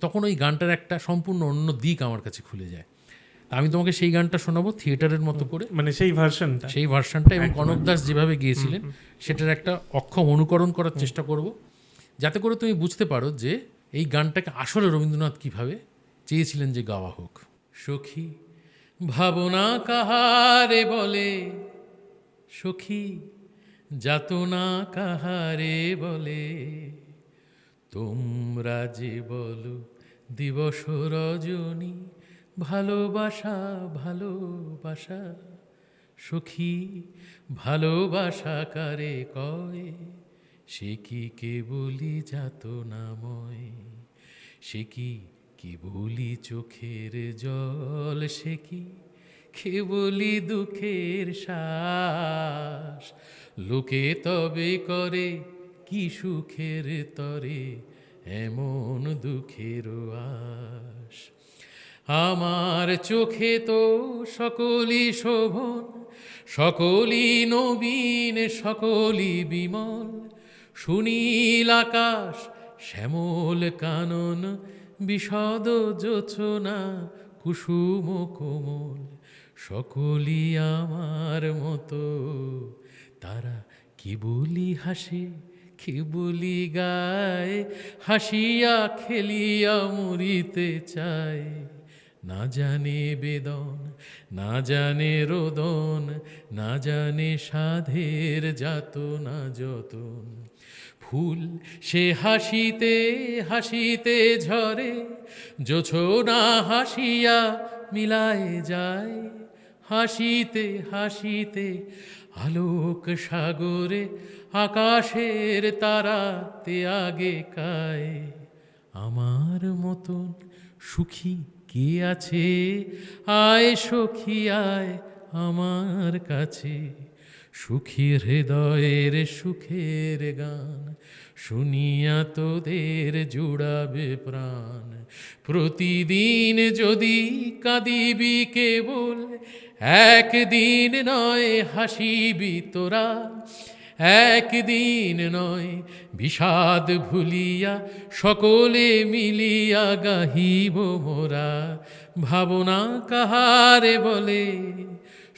তখন ওই গানটার একটা সম্পূর্ণ অন্য দিক আমার কাছে খুলে যায়। তা আমি তোমাকে সেই গানটা শোনাবো থিয়েটারের মতো করে। মানে সেই ভার্সনটা? সেই ভার্সনটা এবং কনক দাস যেভাবে গিয়েছিলেন সেটার একটা অক্ষম অনুকরণ করার চেষ্টা করব। যাতে করে তুমি বুঝতে পারো যে এই গানটাকে আসলে রবীন্দ্রনাথ কীভাবে চেয়েছিলেন যে গাওয়া হোক। সখী ভাবনা কাহারে বলে সখী যাতনা কাহারে বলে। তোমরা যে বলো, দিবস রজনী, ভালোবাসা ভালোবাসা, সখী, ভালোবাসা কারে কয়? সে কি কেবলি যাত নাময় সে কি কেবলি চোখের জল? সে কি কেবলি দুঃখের শ্বাস? লোকে তবে করে কি সুখের তরে, এমন দুঃখের আশ। আমার চোখে তো সকলই শোভন, সকলই নবীন, সকলই বিমল। সুনীল আকাশ, শ্যামল কানন, বিশদ জোছনা কুসুম কোমল। সকলই আমার মতো, তারা কি বলি হাসে কি বলি গায়, হাসিয়া খেলিয়া মরিতে চায়। না জানে বেদন, না জানে রোদন, না জানে সাধের যাত না যতন। ফুল সে হাসিতে হাসিতে ঝরে না হাসিয়া মিলায় যায়। হাসিতে হাসিতে আলোক সাগরে আকাশের তারাতে আগে কায়। আমার মতন সুখী কে আছে? আয় সখী, আয় আমার কাছে। সুখী হৃদয়ের সুখের গান শুনিয়া তোদের জুড়াবে প্রাণ। প্রতিদিন যদি কাঁদিবি কেবল, একদিন নয় হাসিবি তোরা। একদিন নয় বিষাদ ভুলিয়া সকলে মিলিয়া গাহিব মোরা। ভাবনা কাহারে বলে